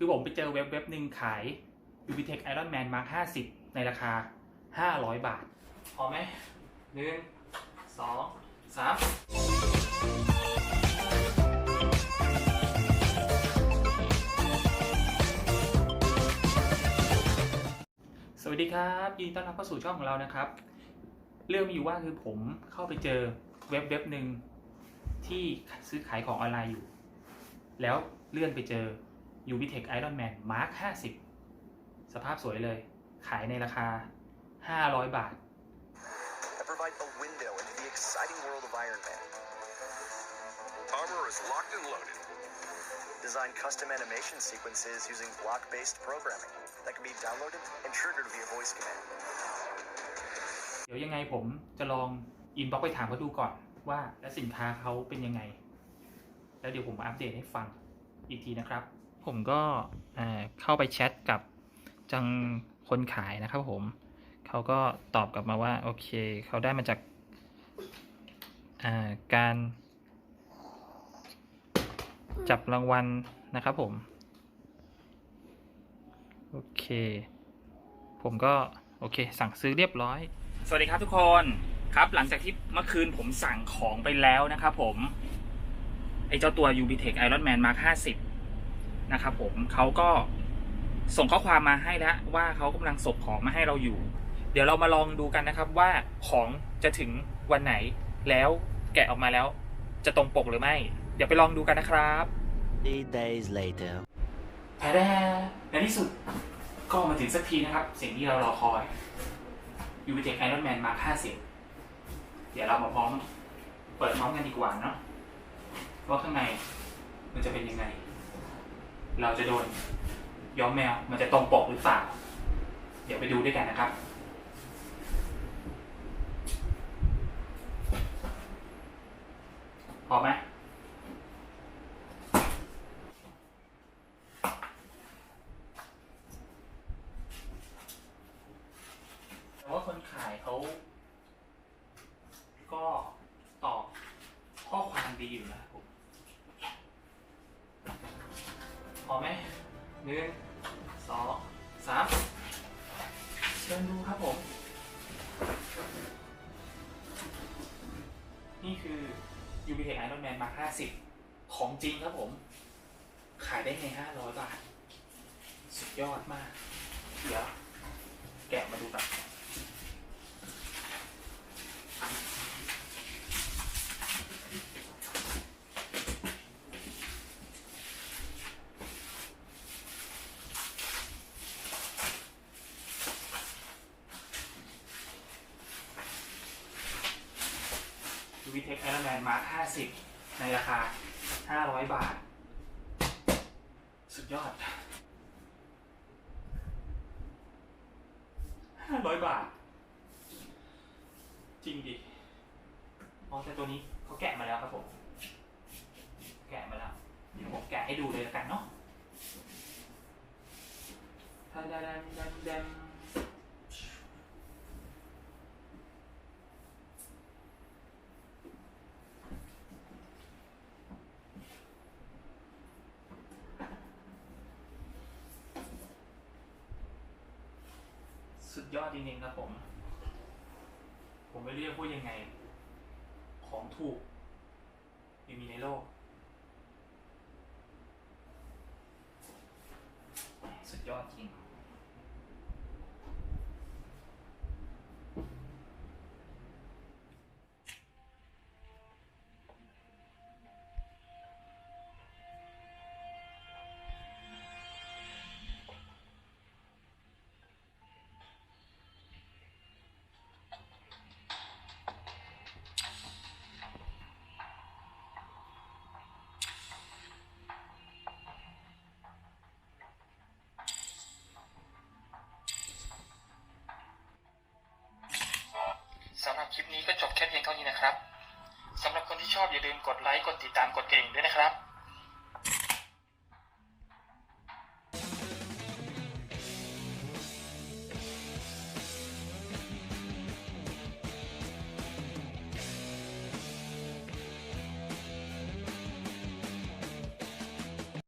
คือผมไปเจอเว็บเว็บหนึ่งขาย Ubitech Iron Man Mark 50 ในราคา 500 บาท พอไหมหนึ่งสองสามสวัสดีครับยินดีต้อนรับเข้าสู่ช่องของเรานะครับ เรื่องมีอยู่ว่าคือผมเข้าไปเจอเว็บเว็บหนึ่งที่ซื้อขายของออนไลน์อยู่ แล้วเลื่อนไปเจอ Ubitech Iron Man Mark 50สภาพสวยเลย ขายในราคา500บาท that provide a window into the exciting world of Iron Man. Armor is locked and loaded. Design custom animation sequences using block-based programming that can be downloaded and triggered via voice command. เดี๋ยวยังไงผมจะลองอินบ็อกไปถามเขาดูก่อนว่าแล้วสินค้าเขาเป็นยังไง แล้วเดี๋ยวผมมาอัปเดตให้ฟังอีกทีนะครับ ผมก็เข้าไปแชทกับจังคนขายนะครับผมเขาก็ตอบกลับมาว่า โอเค เขาได้มาจากาการ จับรางวัลนะครับผม โอเค ผมก็ โอเค สั่งซื้อเรียบร้อย สวัสดีครับทุกคนครับ หลังจากที่เมื่อคืนผมสั่งของไปแล้วนะครับผม ไอเจ้าตัว Ubitech Iron Man Mark 50 นะครับผมเขาก็ส่งข้อความมาให้แล้วว่าเขากำลังส่งของมาให้เราอยู่ เดี๋ยวเรามาลองดูกันนะครับว่าของจะถึงวันไหนแล้วแกะออกมาแล้วจะตรงปกหรือไม่ เดี๋ยวไปลองดูกันนะครับ Three days later. แพ้ในที่สุดก็มาถึงสักทีนะครับ สิ่งที่เรารอคอย Ubitech Iron Man Mark 50 เดี๋ยวเรามาพร้อม เปิดพร้อมกันดีกว่าเนาะว่าข้างในมันจะเป็นยังไง เราจะโดนย้อมแมวมันจะตรงปกหรือเปล่า เดี๋ยวไปดูด้วยกันนะครับ พอไหมแต่ว่าคนขายเขาก็ตอบข้อความดีอยู่นะครับผม พอไหมหนึ่งสองสามเชิญดูครับผม นี่คือ UBT Iron Man Mark 50 ของจริงครับผม ขายได้ใน 500 บาท สุดยอดมาก เดี๋ยว แกะมาดูกันดู วิเทคไอรอนแมนมาร์ค50 ในราคา 500 บาท สุดยอดห้าร้อยบาท จริงดิอ๋อแต่ตัวนี้เขาแกะมาแล้วครับผม แกะมาแล้วเดี๋ยวผมแกะให้ดูเลยล้วกันเนาะทันดันดันดันดั ยอดจริงๆครับผม ผมไม่รู้จะพูดยังไง ของถูกยังมีในโลก ดไลค์ กดติดตาม กดกระดิ่งด้วยนะครับ